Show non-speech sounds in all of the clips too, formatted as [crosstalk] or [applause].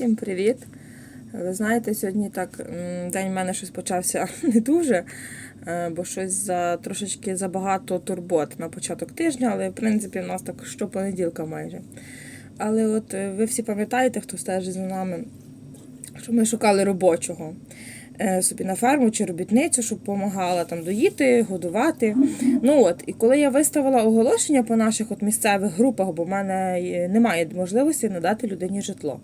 Всім привіт! Ви знаєте, сьогодні так день в мене щось почався [laughs] не дуже, е, бо щось за трошечки забагато турбот на початок тижня, але в принципі в нас так щопонеділка майже. Але от е, ви всі пам'ятаєте, хто стежить за нами, що ми шукали робочого е, собі на ферму чи робітницю, щоб допомагала там доїти, годувати. Ну от, і коли я виставила оголошення по наших от місцевих групах, бо в мене немає можливості надати людині житло.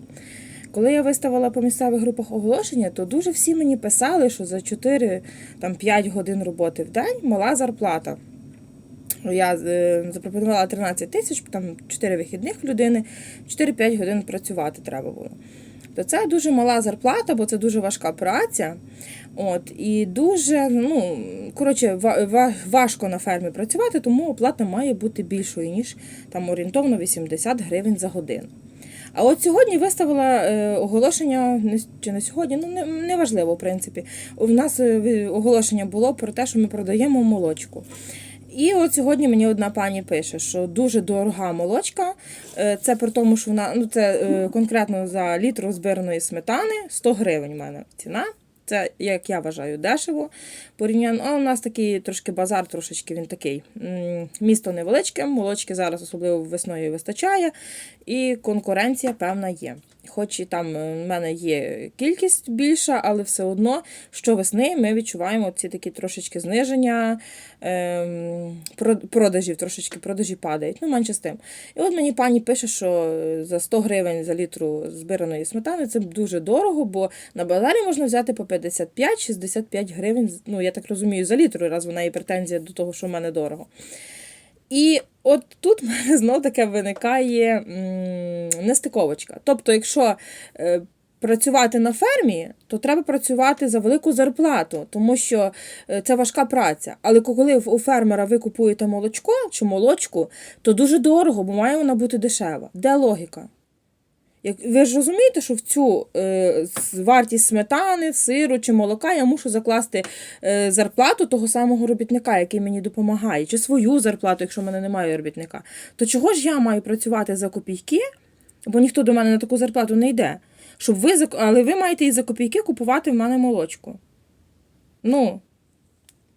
Коли я виставила по місцевих групах оголошення, то дуже всі мені писали, що за 4-5 годин роботи в день мала зарплата. Я е, запропонувала 13 тисяч, там 4 вихідних людини, 4-5 годин працювати треба було. То це дуже мала зарплата, бо це дуже важка праця. От, і дуже, ну, коротше, ва- ва- важко на фермі працювати, тому оплата має бути більшою, ніж там орієнтовно 80 гривень за годину. А от сьогодні виставила е, оголошення, чи не сьогодні, ну не, неважливо, в принципі. У нас е, оголошення було про те, що ми продаємо молочку. І от сьогодні мені одна пані пише, що дуже дорога молочка. Е, Це при тому, що вона ну це конкретно за літр розбираної сметани 100 гривень. в мене ціна. Це, як я вважаю, дешево. Порівняно, а у нас такий трошки базар, трошечки він такий. Місто невеличке, молочки зараз, особливо весною, вистачає, і конкуренція певна є. Хоч і там е, в мене є кількість більша, але все одно щовесни ми відчуваємо ці такі трошечки зниження ем, продажів, трошечки продажі падають. Ну, менше з тим. І от мені пані пише, що за 100 гривень за літру збираної сметани це дуже дорого, бо на базарі можна взяти по 55-65 гривень. Ну, я так розумію, за літру, раз вона є претензія до того, що в мене дорого. І от тут [laughs] в мене знов таке виникає нестиковочка. Тобто, якщо е, працювати на фермі, то треба працювати за велику зарплату, тому що е, це важка праця. Але коли у фермера ви купуєте молочко чи молочку, то дуже дорого, бо має вона бути дешева. Де логіка? Як ви ж розумієте, що в цю е, вартість сметани, сиру чи молока я мушу закласти е, зарплату того самого робітника, який мені допомагає, чи свою зарплату, якщо в мене немає робітника. То чого ж я маю працювати за копійки? Бо ніхто до мене на таку зарплату не йде. Щоб ви але ви маєте і за копійки купувати в мене молочку. Ну,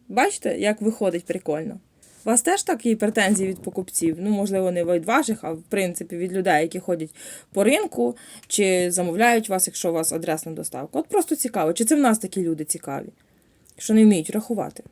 бачите, як виходить прикольно. У вас теж такі претензії від покупців? Ну, можливо, не від ваших, а в принципі від людей, які ходять по ринку, чи замовляють вас, якщо у вас адресна доставка. От просто цікаво, чи це в нас такі люди цікаві, що не вміють рахувати.